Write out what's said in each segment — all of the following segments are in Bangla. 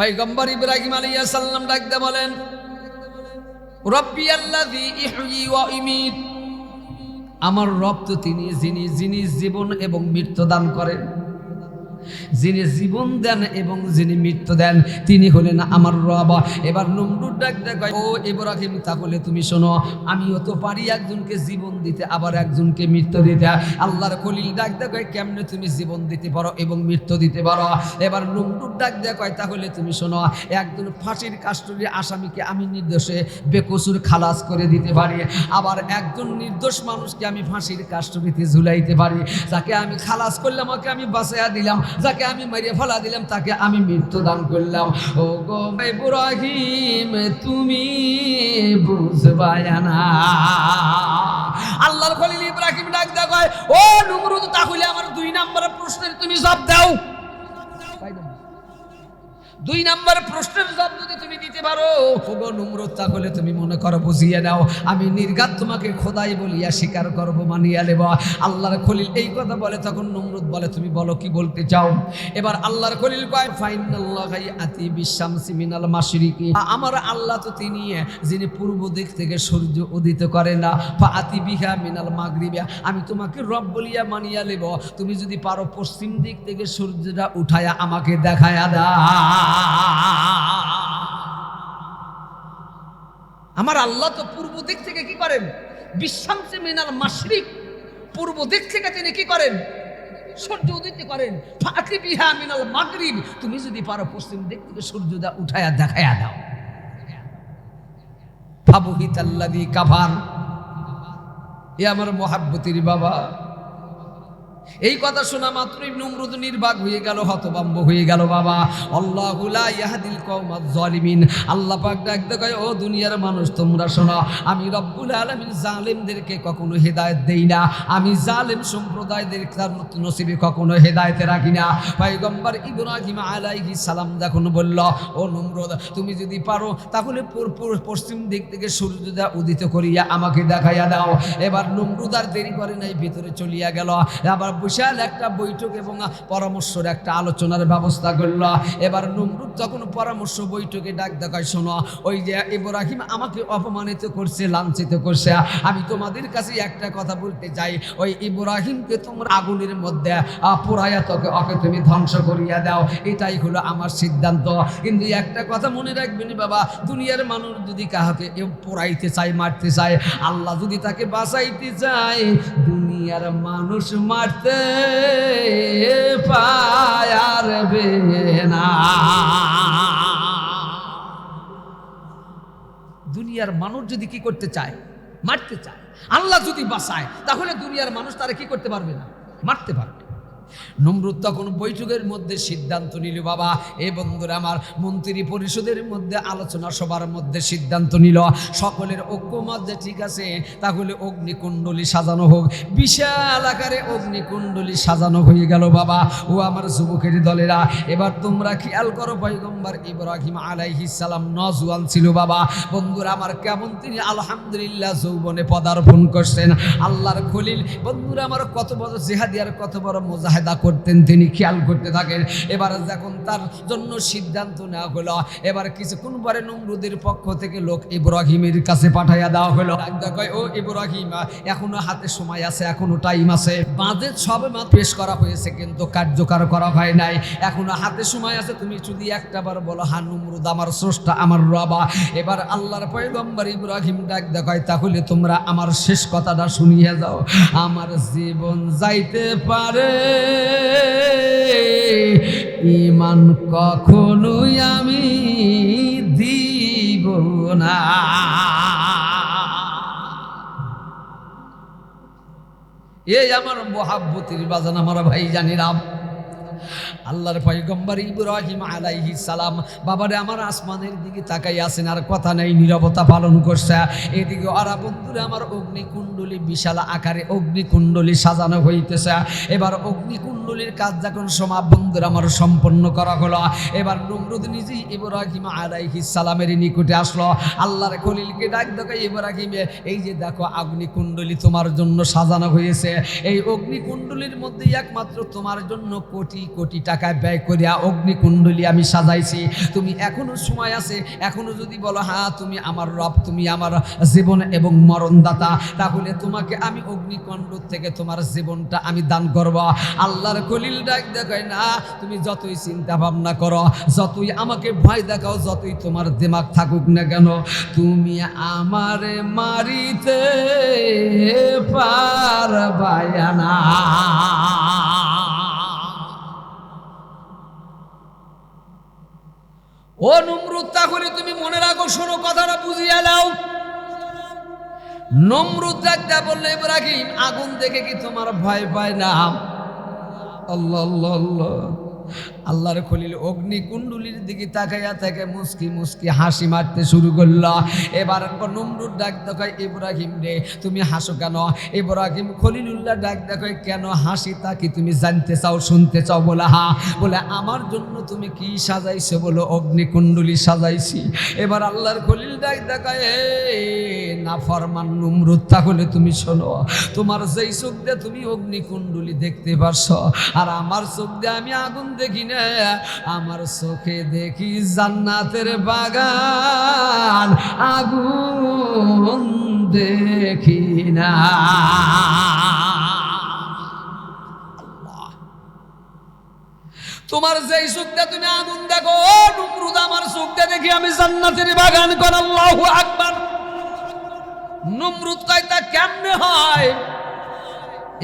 পয়গম্বর ইব্রাহিম আলাইহিস সালাম ডাকতে বলেন ওয়া ইমিত। আমার রব তো তিনি, যিনি যিনি জীবন এবং মৃত্যু দান করেন। যিনি জীবন দেন এবং যিনি মৃত্যু দেন, তিনি হলেন আমার রব। এবার নমরুদ ডাক দেখায় ও ইব্রাহিম, তাহলে তুমি শোনো, আমিও তো পারি একজনকে জীবন দিতে, আবার একজনকে মৃত্যু দিতে। আল্লাহর খলিল ডাক দেখায় কেমনে তুমি জীবন দিতে পারো এবং মৃত্যু দিতে পারো? এবার নমরুদ ডাক দেখায় তাহলে তুমি শোনো, একজন ফাঁসির কাস্টরি আসামিকে আমি নির্দোষে বেকসুর খালাস করে দিতে পারি, আবার একজন নির্দোষ মানুষকে আমি ফাঁসির কাস্টরিতে ঝুলাইতে পারি। তাকে আমি খালাস করলাম, ওকে আমি বাঁচাইয়া দিলাম যাকে আমি মারিয়ে ফলা দিলাম, তাকে আমি মৃত্যু দান করলাম। ও গো ইব্রাহিম, তুমি বুঝবায় না। আল্লাহর খলিল ইব্রাহিম ডাক দেখায় ও নমরুদ, তাহলে আমার দুই নম্বরের প্রশ্নের তুমি জব দাও। দুই নাম্বার প্রশ্নের জবাব যদি তুমি দিতে পারো, ওগো নুমরত তাহলে তুমি মনে করো বুঝিয়ে নাও আমি নির্গাত তোমাকে খোদাই বলিয়া স্বীকার করব, মানিয়া নেব। আল্লাহর খলিল এই কথা বলে, তখন নুমরত বলে, তুমি বলো কি বলতে চাও? এবার আল্লাহর খলিল কয় ফাইনাল্লাহি আতি বিশামসি মিনাল মাশরিকি। আমার আল্লাহ তো তিনি, যিনি পূর্ব দিক থেকে সূর্য উদিত করে না। ফা আতি বিহা মিনাল মাগরিবিয়া। আমি তোমাকে রব বলিয়া মানিয়া নেব। তুমি যদি পারো পশ্চিম দিক থেকে সূর্যটা উঠায়া আমাকে দেখায়া দা আমার আল্লাহ তো পূর্ব দিক থেকে কি করেন? বিশ্বাংশে মিনাল মাসরিক পূর্ব দিক থেকে তিনি কি করেন? সূর্য উদিত করেন। ফাঁকি বিহা মিনাল মাগরিব। তুমি যদি পারো পশ্চিম দিক থেকে সূর্যটা উঠায়া দেখায়া দাও। ফাবুহিত আল্লাদি কাফার। এ আমার মহাব্বতির বাবা। এই কথা শোনা মাত্রই নমরুদ নির্বাক হয়ে গেল হতবাম্ব হয়ে গেল বাবা। আল্লাহ ইয়াহাদিল কওমাজ জালিমিন। আল্লাহ পাক ডাক দেখায় ও দুনিয়ার মানুষ, তোমরা শোনো, আমি রব্বুল আলামিন জালেমদেরকে কখনো হেদায়েত দেই না। আমি জালেম সম্প্রদায়দের তার নসিবে কখনো হেদায়েতে রাখি না। পয়গম্বর ইব্রাহিম আলাইহিস সালাম যখন বলল, ও নমরুদ, তুমি যদি পারো, তাহলে পশ্চিম দিক থেকে সূর্যটা উদিত করিয়া আমাকে দেখাইয়া দাও। এবার নমরুদ আর দেরি করে নাই, ভিতরে চলিয়া গেল। আবার বিশাল একটা বৈঠক এবং পরামর্শের একটা আলোচনার ব্যবস্থা করল। এবার নমরুদ যখন পরামর্শ বৈঠকে ডাক দেখায়, শোনো, ওই যে ইব্রাহিম আমাকে অপমানিত করছে, লাঞ্ছিত করছে। আমি তোমাদের কাছে একটা কথা বলতে চাই, ওই ইব্রাহিমকে তোমরা আগুনের মধ্যে পোড়াইয়া তোকে ওকে তুমি ধ্বংস করিয়া দাও। এটাই হলো আমার সিদ্ধান্ত। কিন্তু একটা কথা মনে রাখবেন বাবা, দুনিয়ার মানুষ যদি কাহাকে পোড়াইতে চায়, মারতে চায়, আল্লাহ যদি তাকে বাঁচাইতে চায় দুনিয়ার মানুষ মারতে পায়ার না দুনিয়ার মানুষ যদি কি করতে চায়? মারতে চায়। আল্লাহ যদি বাসায় তাহলে দুনিয়ার মানুষ তারা কি করতে পারবে না? মারতে পারবে। নমরুদ তখন বৈঠকের মধ্যে সিদ্ধান্ত নিল, বাবা, এ বন্ধুরা আমার মন্ত্রী পরিষদের মধ্যে আলোচনা সবার মধ্যে সিদ্ধান্ত নিল। সকলের ঐক্যমত যে ঠিক আছে, তাহলে অগ্নিকুণ্ডলী সাজানো হোক। বিশাল আকারে অগ্নিকুণ্ডলী সাজানো হয়ে গেল, বাবা, ও আমার যুবকের দলেরা, এবার তোমরা খেয়াল করো, পয়গম্বর ইব্রাহিম সালাম নজওয়ান ছিল, বাবা। বন্ধুরা আমার কেমন তিনি আলহামদুলিল্লাহ যৌবনে পদার্পণ করছেন। আল্লাহর খলিল, বন্ধুরা আমার কত বড় জেহাদিয়ার কত বড় মোজাহেদা করতেন তিনি খেয়াল করতে থাকেন। এবার যখন তার জন্য সিদ্ধান্ত নেওয়া হলো, এবার কিছুক্ষণ পরে নমরুদের পক্ষ থেকে লোক ইব্রাহিমের কাছে পাঠাইয়া দেওয়া হলো। ও ইব্রাহিম, এখনও হাতে সময় আছে, এখনও টাইম আছে। বাজেট সবে মাত্র পেশ করা হয়েছে, কিন্তু কার্যকর করা হয় নাই। এখনও হাতে সময় আছে, তুমি যদি একটা বার বলো হা নমরুদ আমার স্রষ্টা, আমার রবা। এবার আল্লাহর পয়গম্বর ইব্রাহিম ডাক দেখায় তাহলে তোমরা আমার শেষ কথাটা শুনিয়ে যাও। আমার জীবন যাইতে পারে। ইমান কখনোই আমি দিব না। এই আমার মহাব্বতির বাজান আমার ভাই জানিরাম আল্লাহর পয়গম্বর ইব্রাহিম আলাইহি সালাম, বাবারে আমার আসমানের দিকে তাকাই আছেন, আর কথা নেই, নীরবতা পালন করছে। এদিকে ওরা বন্ধুরা, আমার অগ্নিকুণ্ডলী বিশাল আকারে অগ্নিকুণ্ডলী সাজানো হইতেছে। এবার অগ্নিকুণ্ডলীর কাজ যখন সমাপ বন্ধুরা আমার সম্পন্ন করা হলো। এবার নমরুদ নিজেই ইব্রাহিম আলাইহি সালামের নিকটে আসলো। আল্লাহর খলিলকে ডাক দেখো ইব্রাহিমে, এই যে দেখো, অগ্নিকুণ্ডলী তোমার জন্য সাজানো হয়েছে। এই অগ্নিকুণ্ডলীর মধ্যে একমাত্র তোমার জন্য কোটি কোটি টাকা ব্যয় করিয়া অগ্নিকুণ্ডলী আমি সাজাইছি। তুমি এখনও সময় আছে, এখনও যদি বলো হ্যাঁ তুমি আমার রব, তুমি আমার জীবন এবং মরণদাতা, তাহলে তোমাকে আমি অগ্নিকুণ্ড থেকে তোমার জীবনটা আমি দান করব। আল্লাহর খলিল ডাক দেখায়, না, তুমি যতই চিন্তা ভাবনা করো, যতই আমাকে ভয় দেখাও, যতই তোমার দিমাগ থাকুক না কেন, তুমি আমারে মারিতে পারবায় না। ও নমরুদ, তাহলে তুমি মনে রাখো, শোনো কথাটা বুঝিয়ে এলাও নমরুদ ডাকতে বললে, ইব্রাহিম, আগুন দেখে কি তোমার ভয় পায় না? আল্লাহ আল্লাহ আল্লাহ। আল্লাহর খলিল অগ্নি কুণ্ডুলির দিকে তাকাইয়া থেকে মুস্কি মুস্কি হাসি মারতে শুরু করল। এবার নমরুদ ডাক দেখায়, ইব্রাহিম রে, তুমি হাসো কেন? ইব্রাহিম খলিলুল্লাহ ডাক দেখায়, কেন হাসি তা কি তুমি জানতে চাও, শুনতে চাও? বলে, হা, বলে, আমার জন্য তুমি কি সাজাইছো? বলো, অগ্নি কুণ্ডুলি সাজাইছি। এবার আল্লাহর খলিল ডাক দেখায় না ফরমান নমরুদ, তাহলে তুমি শোনো, তোমার যেই চোখ দিয়ে তুমি অগ্নি কুণ্ডুলি দেখতে পারছ, আর আমার চোখ দিয়ে আমি আগুন দেখি না, আমার চোখে দেখি জান্নাতের বাগান, আগুন দেখি না। তোমার যেই সুখটা তুমি আগুন দেখো, ও আমার সুখটা দেখি আমি জান্নাতের বাগান কর, আল্লাহু আকবার। নমরুদ কয়, তা কেমনে হয়?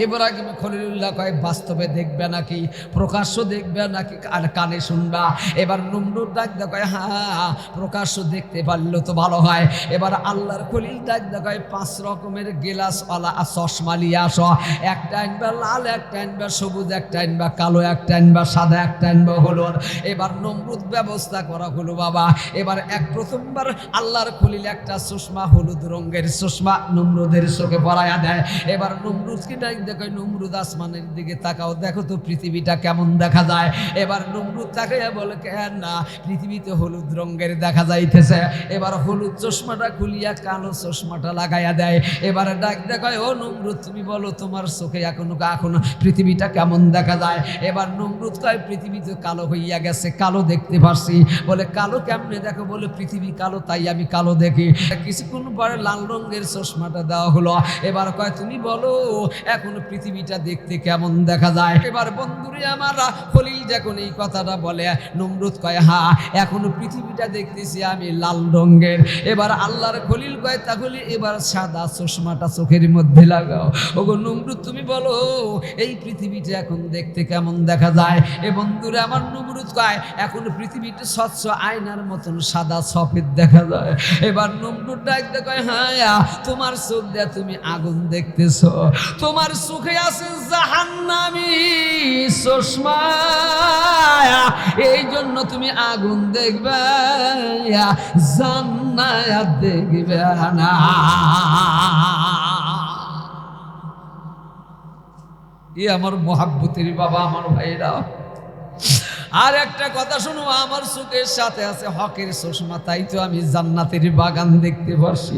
ইব্রাহিম খলিলুল্লাহ কয়, বাস্তবে দেখবে নাকি, প্রকাশ্য দেখবে নাকি, আর কানে শুনবা। এবার নমরুদ ডাক দেখায় হ্যাঁ প্রকাশ্য দেখতে পারলে তো ভালো হয়। এবার আল্লাহর খলিল ডাক দেখায় পাঁচ রকমের গেলাস আলা চশমা নিয়ে আসো। একটা আনবা লাল, একটা আনবা সবুজ, একটা আনবা কালো, একটা আনবা সাদা, একটা আনবা হলুদ। এবার নমরুদ ব্যবস্থা করা, হলো বাবা। এবার এক প্রথমবার আল্লাহর খলিল একটা চশমা হলুদ রঙের চশমা নমরুদের চোখে পরাইয়া দেয়। এবার নমরুদ কি ডাক দেখো নমরুদ আসমানের দিকে তাকাও। দেখো তো পৃথিবীটা কেমন দেখা যায়। এবার নমরুদ তাকাইয়া বলে কেন না পৃথিবীতে হলুদ রঙের দেখা যাইতেছে। এবার হলুদ চশমাটা খুলিয়া কালো চশমাটা লাগাইয়া দেয়। এবার ডাক দেখায়, ও নমরুদ, তুমি বলো, তোমার চোখে এখনও এখন পৃথিবীটা কেমন দেখা যায়? এবার নমরুদ কয়, পৃথিবী তো কালো হইয়া গেছে, কালো দেখতে পারছি। বলে, কালো কেমনে দেখো? বলে, পৃথিবী কালো, তাই আমি কালো দেখি। কিছুক্ষণ পরে লাল রঙের চশমাটা দেওয়া হলো। এবার কয়, তুমি বলো, এখন পৃথিবীটা দেখতে কেমন দেখা যায়। এবার বন্ধুরে আমার, খলিল যখন এই কথাটা বলে, নমরুদ কয়, হা, এখনও পৃথিবীটা দেখতেছি আমি লাল রঙের। এবার আল্লাহর খলিল কয়, তাহলে এবার সাদা চশমাটা চোখের মধ্যে লাগাও। ওগো নমরুদ, তুমি বলো, এই পৃথিবীটা এখন দেখতে কেমন দেখা যায়? এ বন্ধুরে আমার নমরুদ কয়, এখন পৃথিবীটা স্বচ্ছ আয়নার মতন সাদা সফেদ দেখা যায়। এবার নমরুদ ডাকতে কয় হ্যাঁ তোমার চোখ দিয়ে তুমি আগুন দেখতেছ। তোমার চোখে আছে জাহান্নামি চশমা এই জন্য তুমি আগুন দেখবে, জান্নাত দেখবে না। এ আমার মহাব্বতের বাবা, আমার ভাইরা। আর একটা কথা শুনো, আমার চোখের সাথে আছে হকের চশমা, তাই তো আমি জান্নাতের বাগান দেখতে পারছি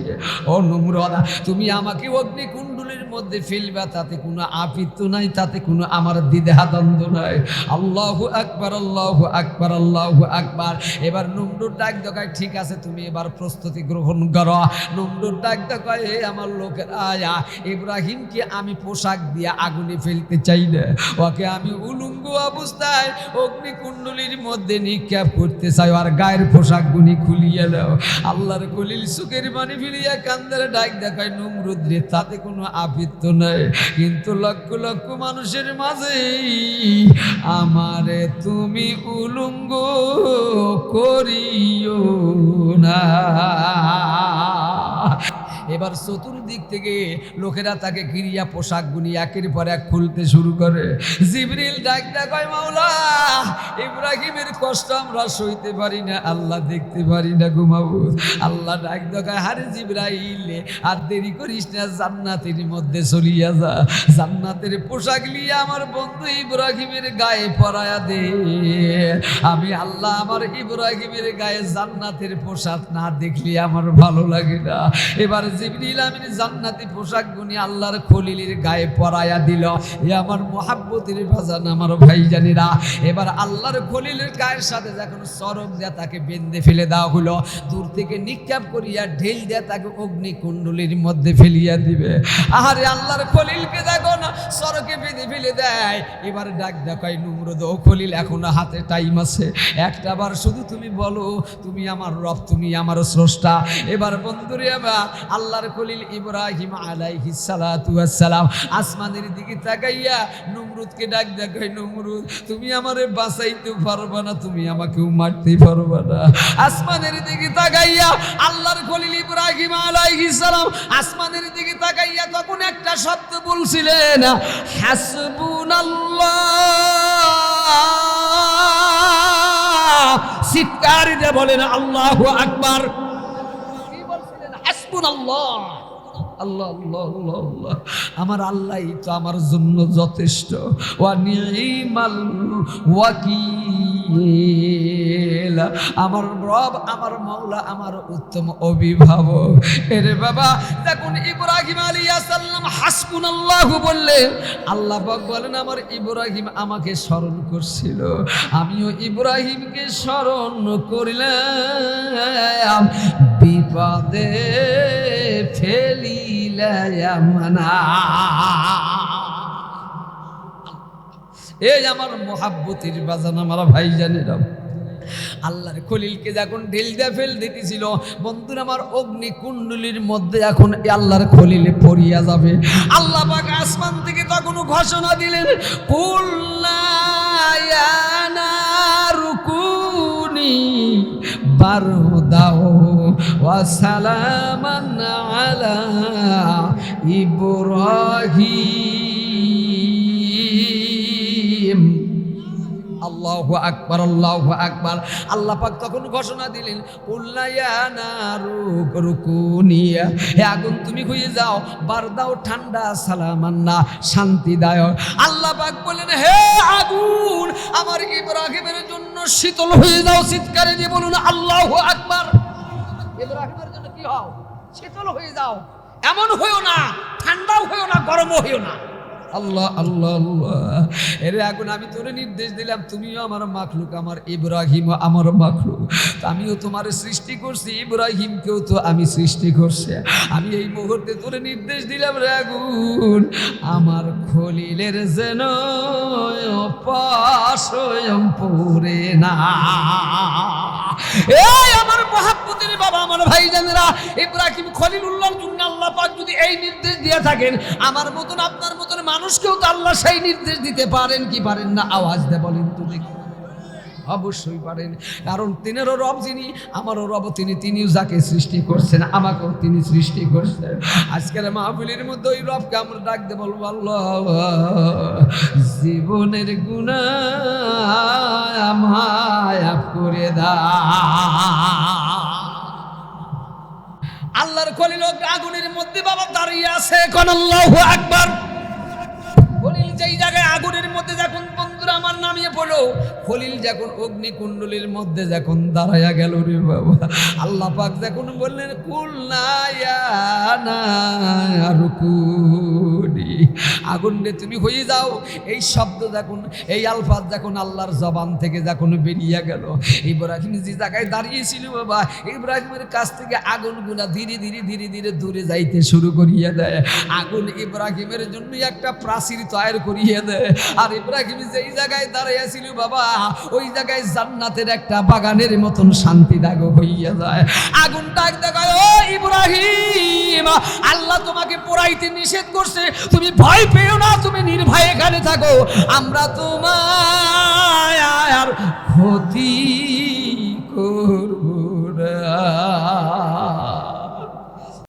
ও নোমরা তুমি আমাকে অগ্নিকুণ্ডলীর মধ্যে ফেলবা, তাতে কোনো আপিত্য নাই, তাতে কোনো আমার দ্বিধা দ্বন্দ্ব নাই। আল্লাহু আকবার আল্লাহু আকবার আল্লাহু আকবার। এবার নমরুর ডাক দেখায়, ঠিক আছে, তুমি এবার প্রস্তুতি গ্রহণ করো। নমরুর ডাক দেখায়, হে আমার লোকের আয়া, ইব্রাহিমকে আমি পোশাক দিয়ে আগুনে ফেলতে চাই না ওকে আমি উলুঙ্গ অবস্থায় অগ্নিকুণ্ডলীর মধ্যে নিক্ষেপ করতে চাই আর গায়ের পোশাক গুনি খুলিয়ে দাও আল্লাহর কলিল সুখের মানে ফিরিয়া কান্দারে ডাক দেখায় নমরুদ রে তাতে কোনো আবৃত্ত নাই। কিন্তু লক্ষ লক্ষ মানুষের মাঝে আমারে তুমি উলুঙ্গ করিও না। এবার চতুর্দিক থেকে লোকেরা তাকে গিরিয়া পোশাক গুনি একের পর এক খুলতে শুরু করে। জিবরিল ডাক দেখায় মাওলা, ইব্রাহিমের কষ্ট আমরা সইতে পারি না, আল্লাহ দেখতে পারি না ঘুমাবো আল্লাহ ডাক দেখায় হারে জিব্রাইল, আর দেরি করিস না, জান্নাতের মধ্যে চলিয়া যা। জান্নাতের পোশাক নিয়ে আমার বন্ধু ইব্রাহিমের গায়ে পরায়া দে। আমি আল্লাহ আমার ইব্রাহিমের গায়ে জান্নাতের পোশাক না দেখলে আমার ভালো লাগে না। এবার জিবরিল আমিন জান্নাতি পোশাক গুনি আল্লাহর খলিলের গায়ে পরায়া দিল। এ আমার মোহাব্বতের বাজান আমার ভাইজানেরা। এবার আল্লাহর খলিলের গায়ের সাথে যখন সরব দেয়া তাকে বেঁধে ফেলে দেওয়া হলো, দূর থেকে নিক্ষেপ করিয়া ঢেল দেয়া তাকে অগ্নিকুণ্ডলীর মধ্যে ফেলিয়া দিবে। আহারে আল্লাহর খলিলকে দেখো না, সরকে বেঁধে ফেলে দেয়। এবার ডাক দেখাই নুমরদ, ও খলিল, এখনও হাতে টাইম আছে। একটা বার শুধু তুমি বলো, তুমি আমার রব, তুমি আমার স্রষ্টা। এবার বন্ধুরে আমার আল্লাহর খলিল ইব্রাহিম আলাইহিস সালাতু সালাম আসমানের দিকে তাকাইয়া নমরুদকে ডাক দেখাই নমরুদ, তুমি আমারে বাঁচাইতে পারবা না, তুমি আমাকেও মারতে পারবা না। আসমানের দিকে তাকাইয়া আল্লাহর খলিল ইব্রাহিম আলাইহিস সালাম আসমানের দিকে তাকাইয়া তখন একটা শব্দ বলছিলেন, হাসবুনাল্লাহ। চিৎকার দিয়ে বলেন, আল্লাহু আকবার। বলছিলেন হাসবুনাল্লাহ আল্লাহ আল্লাহ আল্লাহ আল্লাহ। আমার আল্লাহই তো আমার জন্য যথেষ্ট। আমার রব, আমার মাওলা, আমার উত্তম অভিভাবক। এরে বাবা, দেখুন ইব্রাহিম আলাইহিস সালাম হাসবুনাল্লাহু বললেন আল্লাহ বলেন, আমার ইব্রাহিম আমাকে স্মরণ করছিল। আমিও ইব্রাহিমকে স্মরণ করিলাম। বিপদে এই আমার মহাব্বতির বাজান আমার ভাই জানেরা আল্লাহর খলিলকে যখন ঢিল দিয়ে ফেল দিতেছিল, বন্ধুরা আমার অগ্নি কুণ্ডলীর মধ্যে এখন আল্লাহর খলিলে পড়িয়া যাবে। আল্লাহ পাক আসমান থেকে তখন ঘোষণা দিলেন রুকুনি সালামান আলা আল্লাহু আকবার, আল্লাহ আকবার। আল্লাহ পাক তখন ঘোষণা দিলেন হে আগুন, তুমি হয়ে যাও বারদাও ঠান্ডা সালামান্না শান্তিদায়ক। আল্লাহ পাক বলেন হে আগুন, আমার ইব্রাহিমের জন্য শীতল হয়ে যাও, চিৎকারে দিয়ে বলুন, আল্লাহু আকবার। ইব্রাহিমের জন্য কি হও? শীতল হয়ে যাও। এমন হইও না, ঠান্ডাও হইও না, গরমও হইও না। আল্লাহ আল্লাহ আল্লাহ। এরে এখন আমি তোরে নির্দেশ দিলাম, তুমিও আমার মাখলুক, আমার ইব্রাহিম আমার মাখলুক। আমিও তোমার সৃষ্টি করছি, ইব্রাহিমকেও তো আমি সৃষ্টি করছি। আমি এই মুহূর্তে তোরে নির্দেশ দিলাম রে আগুন, আমার খলিলের যেন পাশয়ম পড়ে না। এই আমার মহাব্বতের বাবা, আমার ভাই জানেরা ইব্রাহিম খলিলুল্লাহর জন্য আল্লাহ পাক যদি এই নির্দেশ দিয়ে থাকেন, আমার মতন আপনার মতন মানুষকেও তো আল্লাহ সেই নির্দেশ দিতে পারেন কি পারেন না? আওয়াজ দে বলেন তো দেখি। অবশ্যই পারেন। কারণ তিনেরও রব যিনি, আমারও রব তিনি, তিনিও যাকে সৃষ্টি করছেন, আমাকেও তিনি সৃষ্টি করছেন। আজকের মাহফিলের মধ্যে ওই রবকে আমরা ডাকতে বলব, আল্লাহ, জীবনের গুণা মায়া করে দা। আল্লাহর খলিল আগুনের মধ্যে বাবা দাঁড়িয়ে আছে কোন আল্লাহু আকবার। খলিল যেই জায়গায় আগুনের মধ্যে যখন বন্ধুরা খলিল যখন অগ্নিকুণ্ডলীর মধ্যে যখন দাঁড়াইয়া গেল রে বাবা আল্লাহ পাক যখন বললেন কুল্লায়ারুকুনি আগুন রে তুমি হয়ে যাও। এই শব্দ যখন, এই আলফাজ যখন আল্লাহর জবান থেকে যখন বেরিয়ে গেল, ইব্রাহিম যে জায়গায় দাঁড়িয়েছিল বাবা, ইব্রাহিমের কাছ থেকে আগুনগুলা ধীরে ধীরে ধীরে ধীরে দূরে যাইতে শুরু করিয়ে দেয়। আগুন ইব্রাহিমের জন্য একটা প্রাচীর তৈরি করিয়ে দেয়। আর ইব্রাহিম যেই জায়গায় দাঁড়িয়েছিল বাবা, ওই জায়গায় জান্নাতের একটা বাগানের মতন শান্তি দাগ হইয়া যায়। আগুন ডাক দেখায় ও ইব্রাহিম, আল্লাহ তোমাকে পোড়াইতে নিষেধ করছে। তুমি ভয় পেও না তুমি নির্ভয়ে এখানে থাকো। আমরা তোমার ক্ষতি